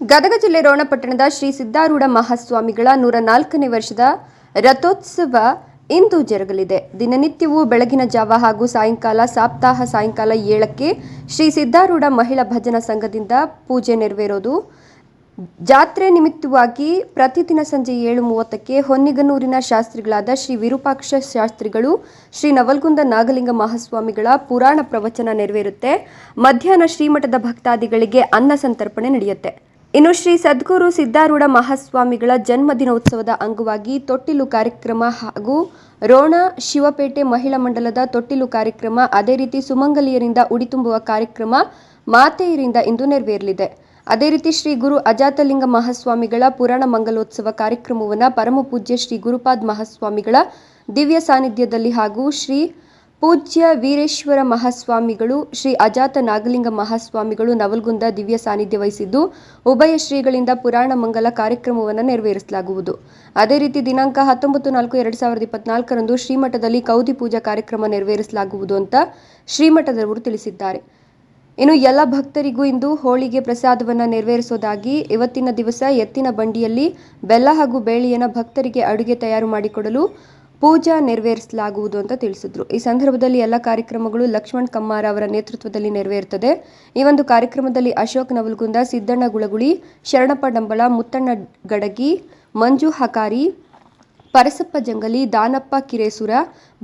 ಗದಗ ಜಿಲ್ಲೆ ರೋಣಪಟ್ಟಣದ ಶ್ರೀ ಸಿದ್ದಾರೂಢ ಮಹಾಸ್ವಾಮಿಗಳ ನೂರ ನಾಲ್ಕನೇ ವರ್ಷದ ರಥೋತ್ಸವ ಇಂದು ಜರುಗಲಿದೆ. ದಿನನಿತ್ಯವೂ ಬೆಳಗಿನ ಜಾವ ಹಾಗೂ ಸಾಯಂಕಾಲ, ಸಾಪ್ತಾಹ ಸಾಯಂಕಾಲ ಏಳಕ್ಕೆ ಶ್ರೀ ಸಿದ್ದಾರೂಢ ಮಹಿಳಾ ಭಜನಾ ಸಂಘದಿಂದ ಪೂಜೆ ನೆರವೇರೋದು. ಜಾತ್ರೆ ನಿಮಿತ್ತವಾಗಿ ಪ್ರತಿದಿನ ಸಂಜೆ ಏಳು ಮೂವತ್ತಕ್ಕೆ ಹೊನ್ನಿಗನೂರಿನ ಶಾಸ್ತ್ರಿಗಳಾದ ಶ್ರೀ ವಿರೂಪಾಕ್ಷ ಶಾಸ್ತ್ರಿಗಳು, ಶ್ರೀ ನವಲ್ಗುಂದ ನಾಗಲಿಂಗ ಮಹಾಸ್ವಾಮಿಗಳ ಪುರಾಣ ಪ್ರವಚನ ನೆರವೇರುತ್ತೆ. ಮಧ್ಯಾಹ್ನ ಶ್ರೀಮಠದ ಭಕ್ತಾದಿಗಳಿಗೆ ಅನ್ನ ಸಂತರ್ಪಣೆ ನಡೆಯುತ್ತೆ. ಇನ್ನು ಶ್ರೀ ಸದ್ಗುರು ಸಿದ್ದಾರೂಢ ಮಹಾಸ್ವಾಮಿಗಳ ಜನ್ಮದಿನೋತ್ಸವದ ಅಂಗವಾಗಿ ತೊಟ್ಟಿಲು ಕಾರ್ಯಕ್ರಮ ಹಾಗೂ ರೋಣ ಶಿವಪೇಟೆ ಮಹಿಳಾ ಮಂಡಲದ ತೊಟ್ಟಿಲು ಕಾರ್ಯಕ್ರಮ ಅದೇ ರೀತಿ ಸುಮಂಗಲಿಯರಿಂದ ಉಡಿ ತುಂಬುವ ಕಾರ್ಯಕ್ರಮ ಮಾತೆಯರಿಂದ ಇಂದು ನೆರವೇರಲಿದೆ. ಅದೇ ರೀತಿ ಶ್ರೀ ಗುರು ಅಜಾತಲಿಂಗ ಮಹಾಸ್ವಾಮಿಗಳ ಪುರಾಣ ಮಂಗಲೋತ್ಸವ ಕಾರ್ಯಕ್ರಮವನ್ನು ಪರಮಪೂಜ್ಯ ಶ್ರೀ ಗುರುಪಾದ್ ಮಹಾಸ್ವಾಮಿಗಳ ದಿವ್ಯ ಸಾನ್ನಿಧ್ಯದಲ್ಲಿ ಹಾಗೂ ಶ್ರೀ ಪೂಜ್ಯ ವೀರೇಶ್ವರ ಮಹಾಸ್ವಾಮಿಗಳು, ಶ್ರೀ ಅಜಾತ ನಾಗಲಿಂಗ ಮಹಾಸ್ವಾಮಿಗಳು ನವಲ್ಗುಂದ ದಿವ್ಯ ಸಾನ್ನಿಧ್ಯ ವಹಿಸಿದ್ದು, ಉಭಯ ಶ್ರೀಗಳಿಂದ ಪುರಾಣ ಮಂಗಲ ಕಾರ್ಯಕ್ರಮವನ್ನು ನೆರವೇರಿಸಲಾಗುವುದು. ಅದೇ ರೀತಿ ದಿನಾಂಕ ಹತ್ತೊಂಬತ್ತು ನಾಲ್ಕು ಎರಡು ಸಾವಿರದ ಇಪ್ಪತ್ನಾಲ್ಕರಂದು ಶ್ರೀಮಠದಲ್ಲಿ ಕೌದಿ ಪೂಜಾ ಕಾರ್ಯಕ್ರಮ ನೆರವೇರಿಸಲಾಗುವುದು ಅಂತ ಶ್ರೀಮಠದವರು ತಿಳಿಸಿದ್ದಾರೆ. ಇನ್ನು ಎಲ್ಲ ಭಕ್ತರಿಗೂ ಇಂದು ಹೋಳಿಗೆ ಪ್ರಸಾದವನ್ನು ನೆರವೇರಿಸೋದಾಗಿ ಇವತ್ತಿನ ದಿವಸ ಎತ್ತಿನ ಬಂಡಿಯಲ್ಲಿ ಬೆಲ್ಲ ಹಾಗೂ ಬೇಳೆಯನ್ನು ಭಕ್ತರಿಗೆ ಅಡುಗೆ ತಯಾರು ಮಾಡಿಕೊಡಲು ಪೂಜಾ ನೆರವೇರಿಸಲಾಗುವುದು ಅಂತ ತಿಳಿಸಿದ್ರು. ಈ ಸಂದರ್ಭದಲ್ಲಿ ಎಲ್ಲ ಕಾರ್ಯಕ್ರಮಗಳು ಲಕ್ಷ್ಮಣ್ ಕಮ್ಮಾರ ಅವರ ನೇತೃತ್ವದಲ್ಲಿ ನೆರವೇರುತ್ತದೆ ಈ ಒಂದು ಕಾರ್ಯಕ್ರಮದಲ್ಲಿ ಅಶೋಕ್ ನವಲ್ಗುಂದ, ಸಿದ್ದಣ್ಣ ಗುಳಗುಳಿ, ಶರಣಪ್ಪ ಡಂಬಳ, ಮುತ್ತಣ್ಣ ಗಡಗಿ, ಮಂಜು ಹಕಾರಿ, ಪರಸಪ್ಪ ಜಂಗಲಿ, ದಾನಪ್ಪ ಕಿರೇಸುರ,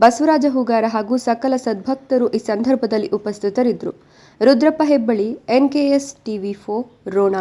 ಬಸವರಾಜ ಹೂಗಾರ ಹಾಗೂ ಸಕಲ ಸದ್ಭಕ್ತರು ಈ ಸಂದರ್ಭದಲ್ಲಿ ಉಪಸ್ಥಿತರಿದ್ದರು. ರುದ್ರಪ್ಪ ಹೆಬ್ಬಳ್ಳಿ ಎನ್ಕೆಎಸ್ ಟಿವಿ ಫೋ ರೋಣ.